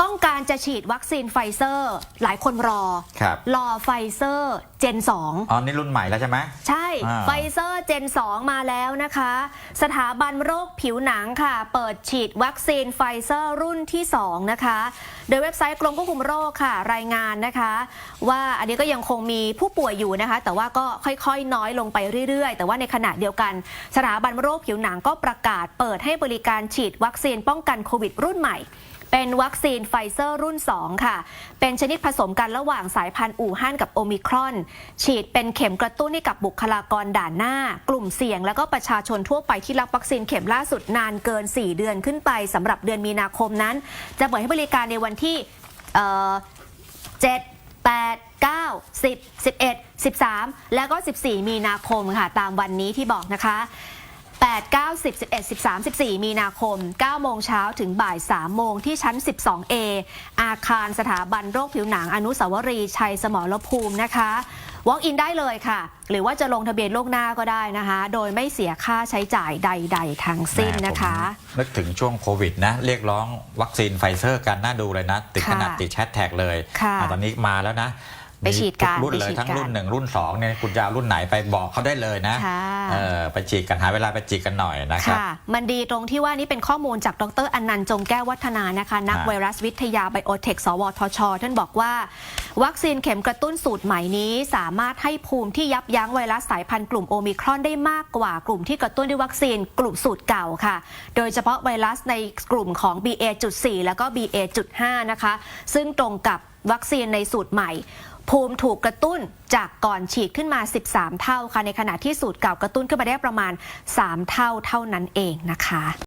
ต้องการจะฉีดวัคซีนไฟเซอร์ หลายคนรอ ครับ รอไฟเซอร์เจน 2 อ๋อนี่รุ่นใหม่แล้วใช่ไหม ใช่อ่า ไฟเซอร์เจน 2 มาแล้วนะคะ สถาบันโรคผิวหนังค่ะ เปิดฉีดวัคซีนไฟเซอร์รุ่นที่ 2 นะคะ โดยเว็บไซต์กรมควบคุมโรคค่ะ รายงานนะคะ ว่าอันนี้ก็ยังคงมีผู้ป่วยอยู่นะคะ แต่ว่าก็ค่อยๆ น้อยลงไปเรื่อยๆ แต่ว่าในขณะเดียวกัน สถาบันโรคผิวหนังก็ประกาศเปิดให้บริการฉีดวัคซีนป้องกันโควิดรุ่นใหม่ เป็นวัคซีนไฟเซอร์รุ่น 2 ค่ะ เป็นชนิดผสมกันระหว่างสายพันธุ์อู่ฮั่นกับโอมิครอน ฉีดเป็นเข็มกระตุ้นให้กับบุคลากรด่านหน้า กลุ่มเสี่ยง แล้วก็ประชาชนทั่วไปที่รับวัคซีนเข็มล่าสุดนานเกิน 4 เดือนขึ้นไปสำหรับเดือนมีนาคมนั้น จะเปิดให้บริการในวันที่เอ่อ7 8 9 10 11 13แล้วก็ 14 มีนาคมค่ะ ตามวันนี้ที่บอกนะคะ 8 9 10 11 13 14 มีนาคม 9 โมงเช้าถึงบ่าย 3 โมงที่ชั้น 12A อาคารสถาบันโรคผิวหนังอนุสาวรีย์ชัยสมรภูมินะคะ walk in ได้เลยค่ะ หรือว่าจะลงทะเบียนล่วงหน้าก็ได้นะคะ โดยไม่เสียค่าใช้จ่ายใด ๆ ทั้งสิ้นนะคะผมนึกถึงช่วงโควิดนะ เรียกร้องวัคซีนไฟเซอร์กันน่าดูเลยนะ ติดค่ะขนาดติดแชทแท็กเลยค่ะอะตอนนี้มาแล้วนะ ไปฉีดกันมีทุรุ่นเลยไปฉีดทั้งกันรุ่นหนึ่งรุ่นสองเนี่ยคุณจะเอารุ่นไหนไปบอกเขาได้เลยนะค่ะเออไปฉีดกันหาเวลาไปฉีดกันหน่อยนะครับค่ะมันดีตรงที่ว่านี่เป็นข้อมูลจากดรอนันต์จงแก้ววัฒนานะคะ นักครับไวรัสวิทยาไบโอเทคสวทช ท่านบอกว่า วัคซีนเข็มกระตุ้นสูตรใหม่นี้ สามารถให้ภูมิที่ยับยั้งไวรัสสายพันธุ์กลุ่มโอมิครอนได้มากกว่ากลุ่มที่กระตุ้นด้วยวัคซีนกลุ่มสูตรเก่าค่ะ โดยเฉพาะไวรัสในกลุ่มของ BA.4 แล้วก็ BA.5 นะคะ ซึ่งตรงกับวัคซีนในสูตรใหม่ ภูมิถูกกระตุ้นจากก่อนฉีดขึ้นมา 13 เท่าค่ะ ในขณะที่สูตรเก่ากระตุ้นขึ้นมาได้ประมาณ 3 เท่าเท่านั้นเองนะคะ